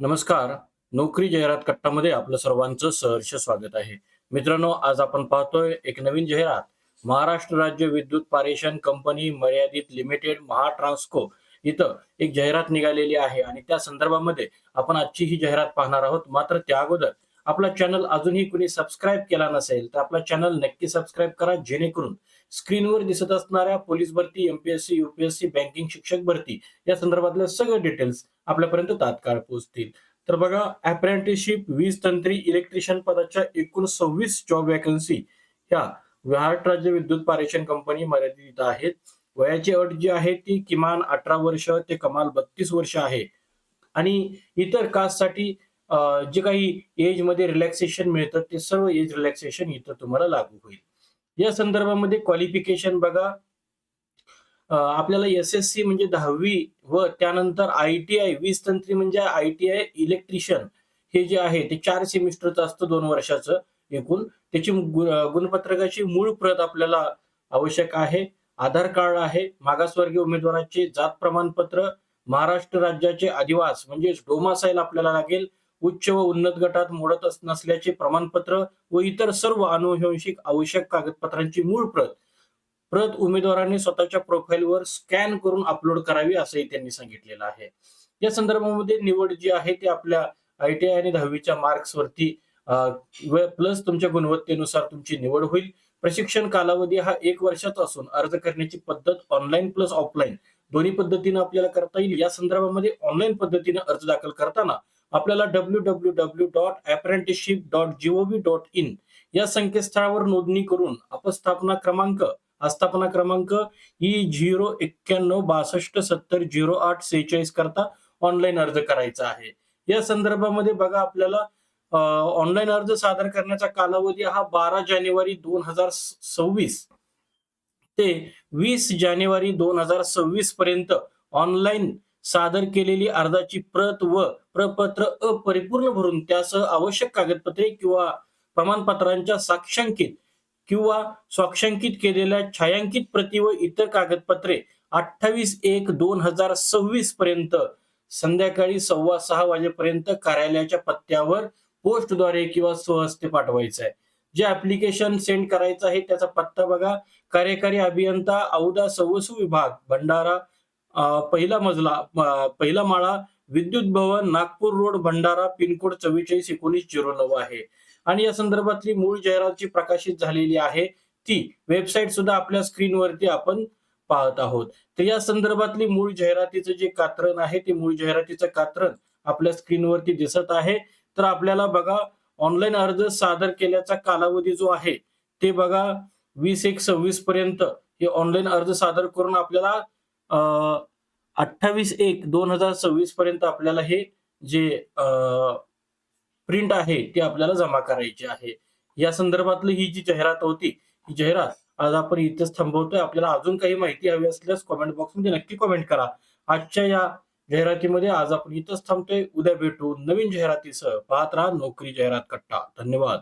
नमस्कार. नोकरी जाहिरात कट्टामध्ये आपलं सर्वांचं सहर्ष स्वागत आहे. मित्रांनो आज आपण पाहतोय एक नवीन जाहिरात. महाराष्ट्र राज्य विद्युत पारेषण कंपनी मर्यादित लिमिटेड महाट्रान्सको इथं एक जाहिरात निघालेली आहे आणि त्या संदर्भामध्ये आपण आजची ही जाहिरात पाहणार आहोत. मात्र त्या अगोदर आपला चॅनल अजूनही कुणी सबस्क्राईब केला नसेल तर आपला चॅनल नक्की सबस्क्राईब करा जेणेकरून स्क्रीनवर दिसत असणाऱ्या पोलीस भरती एमपीएससी युपीएससी बँकिंग शिक्षक भरती या संदर्भातल्या सगळे डिटेल्स आपल्यापर्यंत तात्काळ पोहोचतील. तर बघा अप्रेंटिसशिप वीज तंत्री इलेक्ट्रिशियन पदाच्या एकूण सव्वीस जॉब वॅकन्सी ह्या महाराष्ट्र राज्य विद्युत पारेषण कंपनी मर्यादित आहेत. वयाची अट जी आहे ती किमान अठरा वर्ष ते कमाल बत्तीस वर्ष आहे. आणि इतर कास्टसाठी जे काही एजमध्ये रिलॅक्सेशन मिळतं ते सर्व एज रिलॅक्सेशन इथं तुम्हाला लागू होईल. या संदर्भामध्ये क्वालिफिकेशन बघा. आपल्याला एस एस सी म्हणजे दहावी व त्यानंतर आय टी आय वीज तंत्री म्हणजे आय टी आय इलेक्ट्रिशियन हे जे आहे ते चार सेमिस्टरचं असतं दोन वर्षाचं एकूण. त्याची गुणपत्रकाची मूळ प्रत आपल्याला आवश्यक आहे. आधार कार्ड आहे मागासवर्गीय उमेदवाराचे जात प्रमाणपत्र महाराष्ट्र राज्याचे अधिवास म्हणजे डोमासाईल आपल्याला लागेल. उच्च व उन्नत गटात मोडत नसल्याचे प्रमाणपत्र व इतर सर्व अनुवंशिक आवश्यक कागदपत्रांची मूळ प्रत. प्रत उमेदवारांनी स्वतःच्या प्रोफाईलवर स्कॅन करून अपलोड करावी असंही त्यांनी सांगितलेलं आहे. या संदर्भामध्ये निवड जी आहे ती आपल्या आय टी आय आणि दहावीच्या मार्क्स वरती प्लस तुमच्या गुणवत्तेनुसार तुमची निवड होईल. प्रशिक्षण कालावधी हा एक वर्षाचा असून अर्ज करण्याची पद्धत ऑनलाईन प्लस ऑफलाईन दोन्ही पद्धतीने आपल्याला करता येईल. या संदर्भामध्ये ऑनलाईन पद्धतीने अर्ज दाखल करताना आपल्याला W W W dot apprenticeship dot G O V dot in या संकेतस्थळावर नोंदणी करून अपस्थापना क्रमांक आस्थापना क्रमांक e ई झिरो एक्क्याण्णव बासष्ट सत्तर झिरो आठ सेहेचाळीस करता ऑनलाईन अर्ज करायचा आहे. या संदर्भामध्ये बघा आपल्याला ऑनलाईन अर्ज सादर करण्याचा कालावधी हा बारा जानेवारी दोन हजार सव्वीस ते वीस जानेवारी दोन हजार सव्वीस पर्यंत ऑनलाईन सादर केलेली अर्जाची प्रत व प्रपत्र अपरिपूर्ण भरून त्यासह आवश्यक कागदपत्रे किंवा प्रमाणपत्रांच्या साक्षांकित किंवा स्वाक्षांकित केलेल्या छायांकित प्रती व इतर कागदपत्रे अठ्ठावीस एक दोन हजार सव्वीस पर्यंत संध्याकाळी सव्वा सहा वाजेपर्यंत कार्यालयाच्या पत्त्यावर पोस्टद्वारे किंवा स्वहस्ते पाठवायचं आहे. जे ऍप्लिकेशन सेंड करायचं आहे त्याचा पत्ता बघा. कार्यकारी अभियंता औदा सवसू विभाग भंडारा पहिला मजला पहिला माळा Vidyut Bhavan Nagpur road Bhandara pin code चव्वेचाळीस एकोणीस झिरो नऊ आहे. आणि या संदर्भातली मूळ जाहिरात जी प्रकाशित झालेली आहे ती वेबसाईट सुद्धा आपल्या स्क्रीनवरती आपण पाहत आहोत. तर या संदर्भातली मूळ जाहिरातीचं जे कात्रण आहे ते मूळ जाहिरातीचं कात्रण आपल्या स्क्रीनवरती दिसत आहे. तर आपल्याला बघा ऑनलाईन अर्ज सादर केल्याचा कालावधी जो आहे ते बघा वीस एक सव्वीस पर्यंत हे ऑनलाईन अर्ज सादर करून आपल्याला अठ्ठावीस एक दोन हजार सव्वीस पर्यंत आपल्याला हे जे प्रिंट आहे ते आपल्याला जमा करायचे आहे. या संदर्भातली ही जी जाहिरात होती ही जाहिरात आज आपण इथेच थांबवतोय. आपल्याला अजून काही माहिती हवी असल्यास कॉमेंट बॉक्समध्ये नक्की कॉमेंट करा. आजच्या या जाहिरातीमध्ये आज आपण इथंच थांबतोय. उद्या भेटू नवीन जाहिरातीसह. पाहत राहा नोकरी जाहिरात कट्टा. धन्यवाद.